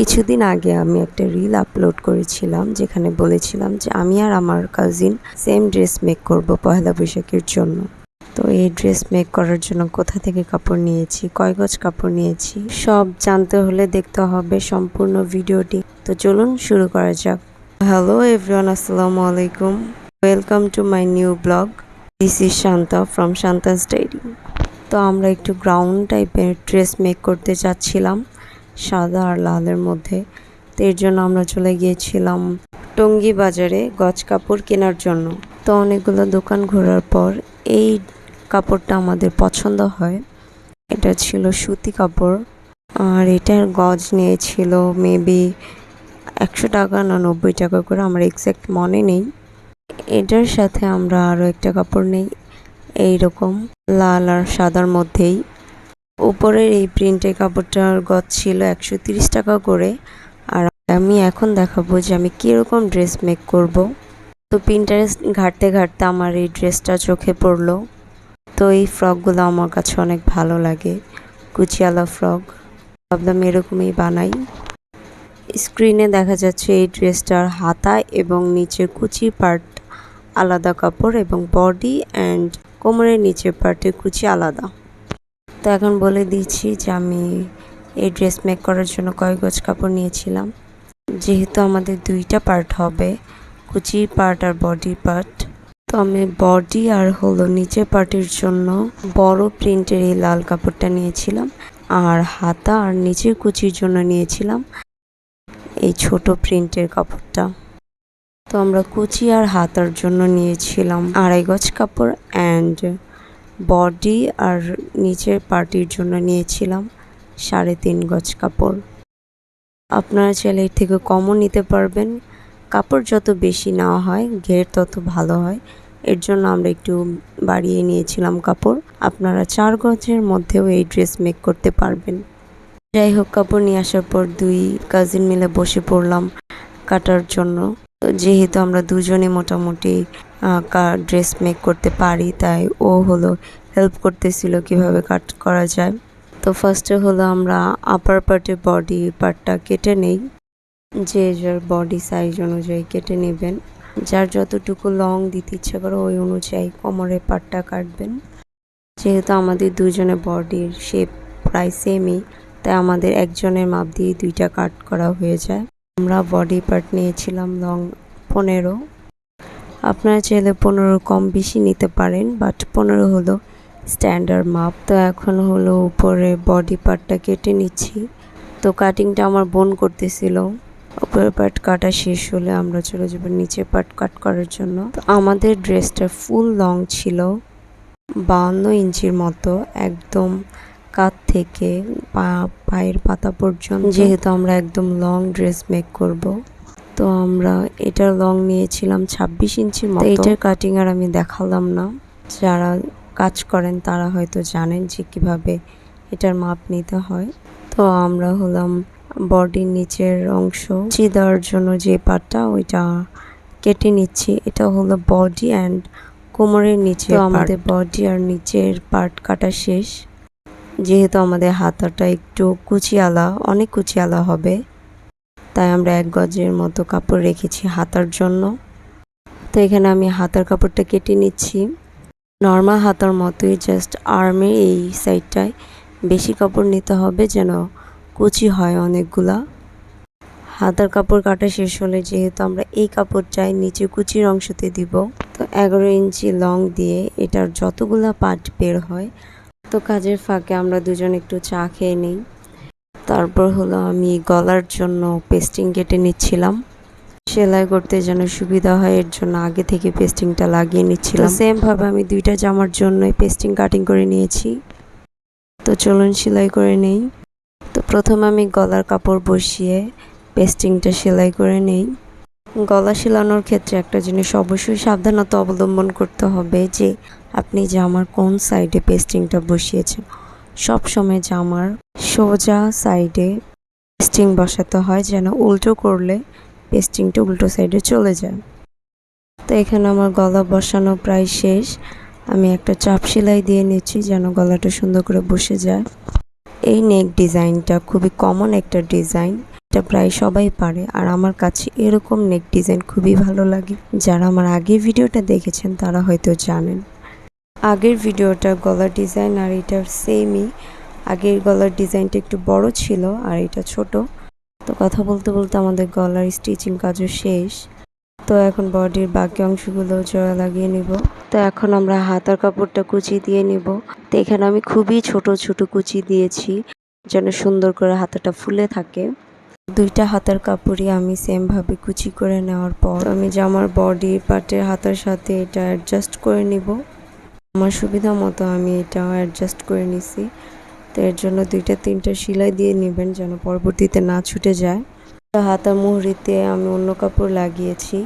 কিছুদিন আগে আমি একটা রিল আপলোড করেছিলাম, যেখানে বলেছিলাম যে আমি আর আমার কাজিন সেম ড্রেস মেক করব পয়লা বৈশাখের জন্য। তো এই ড্রেস মেক করার জন্য কোথা থেকে কাপড় নিয়েছি, কয় গজ কাপড় নিয়েছি, সব জানতে হলে দেখতে হবে সম্পূর্ণ ভিডিওটি। তো চলুন শুরু করা যাক। হ্যালো এভরিওয়ান আসসালামু আলাইকুম। Welcome to my new blog this is Shanta from Shanta's diary তো আমরা একটু গ্রাউন্ড টাইপের ড্রেস মেক করতে চাচ্ছিলাম সাদা আর লালের মধ্যে। তো এর জন্য আমরা চলে গিয়েছিলাম টঙ্গী বাজারে গজ কাপড় কেনার জন্য। তো অনেকগুলো দোকান ঘোরার পর এই কাপড়টা আমাদের পছন্দ হয়। এটা ছিল সুতি কাপড়। আর এটার গজ নিয়েছিল মেবি একশো টাকা না নব্বই টাকা করে, আমার এক্স্যাক্ট মনে নেই। এটার সাথে আমরা আরও একটা কাপড় নেই। এই রকম লাল আর সাদার মধ্যেই উপরের এই প্রিন্টের কাপড়টার গজ ছিল একশো টাকা করে। আর আমি এখন দেখাবো যে আমি কীরকম ড্রেস মেক করব। তো প্রিন্টারেস্ট ঘাটতে ঘাটতে আমার এই ড্রেসটা চোখে পড়ল। তো এই ফ্রকগুলো আমার কাছে অনেক ভালো লাগে। কুচিয়ালা ফ্রক। ভাবলাম এরকমই বানাই। স্ক্রিনে দেখা যাচ্ছে এই ড্রেসটার হাতা এবং নিচের কুচি পার্ট আলাদা কাপড় এবং বডি অ্যান্ড কোমরের নিচের পার্টের কুচি আলাদা। তো এখন বলে দিচ্ছি যে আমি এই ড্রেস মেক করার জন্য কয় গজ কাপড় নিয়েছিলাম। যেহেতু আমাদের দুইটা পার্ট হবে কুচি পার্ট আর বডি পার্ট তো আমি বডি আর হলো নিচের পার্টের জন্য বড় প্রিন্টের এই লাল কাপড়টা নিয়েছিলাম আর হাতা আর নিচের কুচির জন্য নিয়েছিলাম এই ছোট প্রিন্টের কাপড়টা। তো আমরা কুচি আর হাতার জন্য নিয়েছিলাম আড়াই গজ কাপড় অ্যান্ড বডি আর নিচের পার্টির জন্য নিয়েছিলাম সাড়ে তিন গজ কাপড়। আপনারা চাইলে এর থেকে কমও নিতে পারবেন। কাপড় যত বেশি নেওয়া হয়, ঘের তত ভালো হয়। এর জন্য আমরা একটু বাড়িয়ে নিয়েছিলাম কাপড়। আপনারা চার গজের মধ্যেও এই ড্রেস মেক করতে পারবেন। যাই হোক, কাপড় নিয়ে আসার পর দুই কাজিন মিলে বসে পড়লাম কাটার জন্য। তো যেহেতু আমরা দুজনে মোটামুটি ড্রেস মেক করতে পারি, তাই ও হলো হেল্প করতেছিল কীভাবে কাট করা যায়। তো ফার্স্টে হলো আমরা আপার পার্টে বডি পার্টটা কেটে নেই, যে যার বডি সাইজ অনুযায়ী কেটে নেবেন। যার যতটুকু লং দিতে ইচ্ছে করে ওই অনুযায়ী কোমরের পার্টটা কাটবেন। যেহেতু আমাদের দুজনের বডির শেপ প্রায় সেমই তাই আমাদের একজনের মাপ দিয়ে দুইটা কাট করা হয়ে যায়। আমরা বডি পার্ট নিয়েছিলাম লং পনেরো আপনারা চাইলে পনেরো কম বেশি নিতে পারেন বাট পনেরো হলো স্ট্যান্ডার্ড মাপ তো এখন হলো উপরে বডি পার্টটা কেটে নিচ্ছি। তো কাটিংটা আমার বোন করতেছিল। উপরের পার্ট কাটা শেষ হলে আমরা চলে যাব নিচের পার্ট কাট করার জন্য। তো আমাদের ড্রেসটা ফুল লং ছিল বাউন্ন ইঞ্চির মতো, একদম কাত থেকে পা, পায়ের পাতা পর্যন্ত। যেহেতু আমরা একদম লং ড্রেস মেক করব। তো আমরা এটার লং নিয়েছিলাম ছাব্বিশ ইঞ্চি মতো। এটার কাটিং আর আমি দেখালাম না। যারা কাজ করেন তারা হয়তো জানেন যে কীভাবে এটার মাপ নিতে হয়। তো আমরা হলাম বডির নিচের অংশ। চি দেওয়ার জন্য যে পার্টটা ওইটা কেটে নিচ্ছি। এটা হলো বডি অ্যান্ড কোমরের নিচে আমাদের বডি আর নিচের পার্ট কাটা শেষ। যেহেতু আমাদের হাতাটা একটু কুচিয়ালা অনেক কুচিয়ালা হবে। তাই আমরা এক গজের মতো কাপড় রেখেছি হাতার জন্য। তো এখানে আমি হাতার কাপড়টা কেটে নিচ্ছি। নর্মাল হাতার মতোই জাস্ট আর্মের এই সাইডটায় বেশি কাপড় নিতে হবে যেন কুচি হয় অনেকগুলা। হাতার কাপড় কাটা শেষ হলে যেহেতু আমরা এই কাপড়টাই নিচে কুচির অংশতে দিব, তো এগারো ইঞ্চি লং দিয়ে এটার যতগুলা পার্ট বের হয়, তো কাজের ফাঁকে আমরা দুজন একটু চা খেয়ে নিই। তারপর হলো আমি গলার জন্য পেস্টিং কেটে নিচ্ছিলাম। সেলাই করতে যেন সুবিধা হয়, এর জন্য আগে থেকে পেস্টিংটা লাগিয়ে নিচ্ছিলাম। সেমভাবে আমি দুইটা জামার জন্যই পেস্টিং কাটিং করে নিয়েছি। তো চলুন সেলাই করে নেই। তো প্রথম আমি গলার কাপড় বসিয়ে পেস্টিংটা সেলাই করে নেই। গলা সেলানোর ক্ষেত্রে একটা জিনিস অবশ্যই সাবধানতা অবলম্বন করতে হবে যে, আপনি জামার কোন সাইডে পেস্টিংটা বসিয়েছেন। সব সময় জামার সোজা সাইডে পেস্টিং বসাতে হয় যেন উল্টো করলে পেস্টিংটা উল্টো সাইডে চলে যায়। তো এখানে আমার গলা বসানো প্রায় শেষ। আমি একটা চাপ সেলাই দিয়ে নিচ্ছি যেন গলাটা সুন্দর করে বসে যায়। এই নেক ডিজাইনটা খুবই কমন একটা ডিজাইন। এটা প্রায় সবাই পারে। আর আমার কাছে এরকম নেক ডিজাইন খুবই ভালো লাগে। যারা আমার আগের ভিডিওটা দেখেছেন তারা হয়তো জানেন। আগের ভিডিওটা গলার ডিজাইন আর এটার সেমই আগের গলার ডিজাইনটা একটু বড় ছিল আর এটা ছোট। তো কথা বলতে বলতে আমাদের গলার স্টিচিং কাজও শেষ। তো এখন বডির বাকি অংশগুলো জোড়া লাগিয়ে নিব। তো এখন আমরা হাতার কাপড়টা কুচি দিয়ে নিব। তো এখানে আমি খুবই ছোট ছোট কুচি দিয়েছি যেন সুন্দর করে হাতাটা ফুলে থাকে। দুইটা হাতার কাপড়ই আমি সেমভাবে কুচি করে নেওয়ার পর আমি জামার বডি পাটের হাতার সাথে এটা অ্যাডজাস্ট করে নিব। আমার সুবিধা মতো আমি এটা অ্যাডজাস্ট করে নিছি। তো এর জন্য দুইটা, তিনটা সেলাই দিয়ে নেবেন যেন পরবর্তীতে না ছুটে যায়। তো হাতার মুহুরিতে আমি অন্য কাপড় লাগিয়েছি।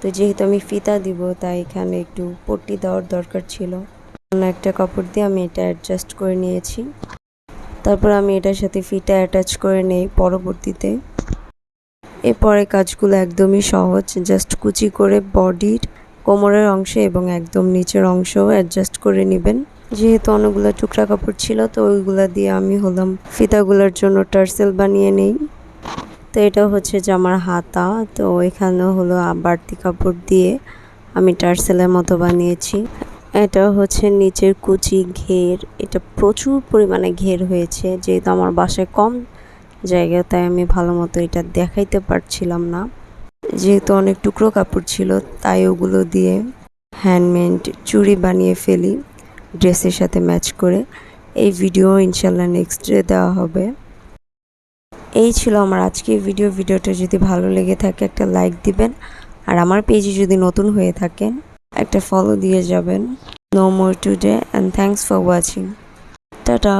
তো যেহেতু আমি ফিতা দিব, তাই এখানে একটু পট্টি দেওয়ার দরকার ছিল। অন্য একটা কাপড় দিয়ে আমি এটা অ্যাডজাস্ট করে নিয়েছি। তারপর আমি এটার সাথে ফিতা অ্যাটাচ করে নেই পরবর্তীতে। এরপরে কাজগুলো একদমই সহজ জাস্ট কুচি করে বডির কোমরের অংশ এবং একদম নিচের অংশও অ্যাডজাস্ট করে নেবেন। যেহেতু অনেকগুলো টুকরা কাপড় ছিল, তো ওইগুলো দিয়ে আমি হলাম ফিতাগুলোর জন্য টার্সেল বানিয়ে নেই। তো এটা হচ্ছে যে আমার হাতা, তো এখানে হলো বাড়তি কাপড় দিয়ে আমি টার্সেলের মতো বানিয়েছি। এটা হচ্ছে নিচের কুচি ঘের, এটা প্রচুর পরিমাণে ঘের হয়েছে। যেহেতু আমার বাসায় কম জায়গা, তাই আমি ভালো মতো এটা দেখাইতে পারছিলাম না। যেহেতু অনেক টুকরো কাপড় ছিল, তাই ওগুলো দিয়ে হ্যান্ডমেড চুড়ি বানিয়ে ফেলি ড্রেসের সাথে ম্যাচ করে। এই ভিডিও ইনশাল্লাহ নেক্সট ডে দেওয়া হবে। এই ছিল আমার আজকের ভিডিও ভিডিওটা যদি ভালো লেগে থাকে, একটা লাইক দিবেন। আর আমার পেজে যদি নতুন হয়ে থাকেন, একটা ফলো দিয়ে যাবেন। No more today and thanks for watching tata